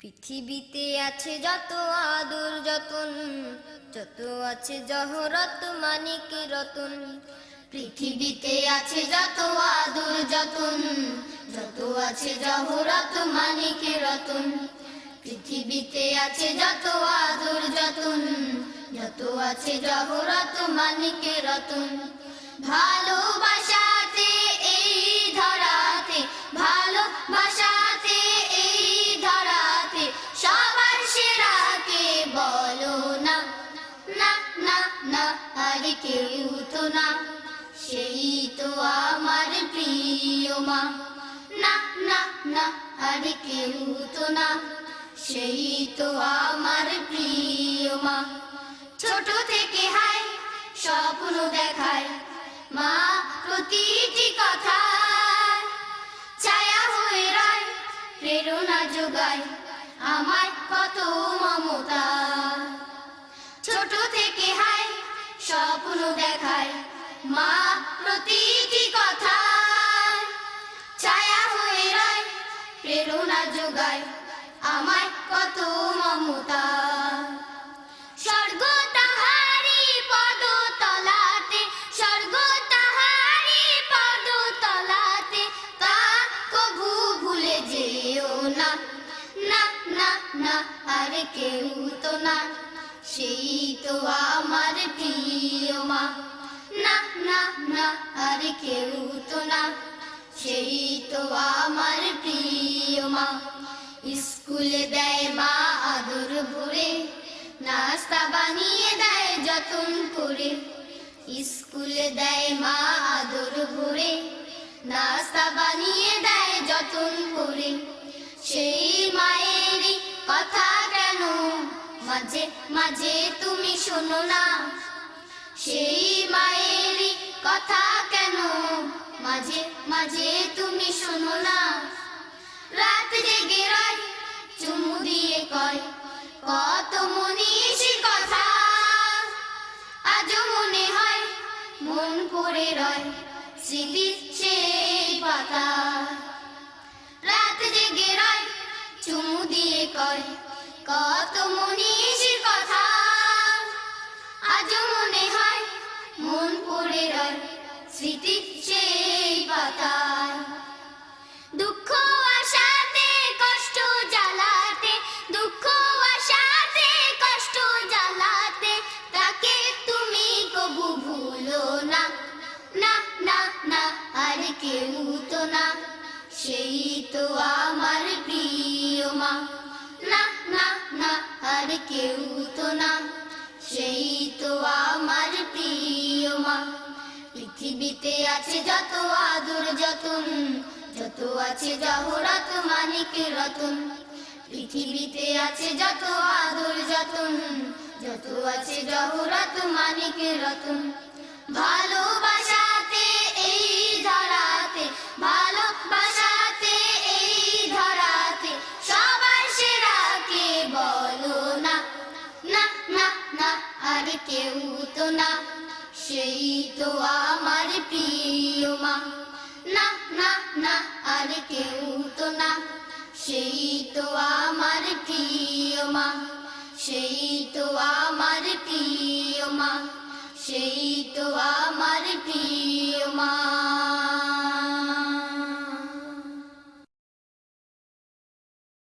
পৃথিবীতে আছে যত আদর যতন, যত আছে জহরত মানিক রতন। পৃথিবীতে আছে যত আদর যতন, যত আছে জহরত মানিক রতন। পৃথিবীতে আছে যত আদর যতন, যত আছে জহরত মানিক রতন। ভালোবাসাতে কেউ তো না, সেই তো আমার প্রিয় মা। না না না, আর কেউ তো না, সেই তো আমার প্রিয় মা। ছোট থেকে হাই স্বপ্ন দেখায়, মা প্রতিটি কথা ছায়া হয়ে রয়, প্রেরণা যোগায় আমার মা প্রতিটি কথা? ছায়া হয়ে রয়, প্রেরণা যোগায় আমার কত মমতা? স্বর্গ তাহারি পদ তলাতে স্বর্গ তাহারি পদ তলাতে তা কভু ভুলে যেও না। না না না, আর কেউ তো না। সেই তো আমার প্রিয় মা। না না, আর কেউ তো না। সেই তো আমার প্রিয় মা। স্কুলে দেয় মা আদর ভরে, নাস্তা বানিয়ে দেয় যতন করে। স্কুলে দেয় মা আদর ভরে, নাস্তা বানিয়ে দেয় যতন করে। সেই মায়েরই কথা কেন? মাঝে মাঝে তুমি শোনো না। সেই মায়েরই কথা কেন? মাঝে মাঝে তুমি শোনো না। রাত জেগে রয়, চুমু দিয়ে কয়, কত মনীষী কথা। আজও মনে হয় মন করে রয় স্মৃতির সেই পাতা। রাত জেগে রয়, চুমু দিয়ে কয়, কত মনীষী কথা। আজও মনে হয় মন পড়ে রয়, স্মৃতির সেই পাতা দুঃখ আশাতে, কষ্ট জ্বালাতে, দুঃখ আশাতে, কষ্ট জ্বালাতে, তাকে তুমি কবু ভুলো না। না না না, আর কেউ তো না, সেই তো আমার প্রিয় মা। না না না, আর কেউ তো না। সেই তো আমার প্রিয় মা। পৃথিবীতে আছে যত আদর যতন, যত আছে জহরাত মানিক রতন। পৃথিবীতে আছে যত আদর যতন, যত আছে জহরাত মানিক রতন। ভালোবাসাতে আর কেউ তো না, সেই তো আমার প্রিয় মা। না না না, আর কেউ তো না, সেই তো আমার প্রিয় মা। সেই তো আমার প্রিয় মা, সেই তো আমার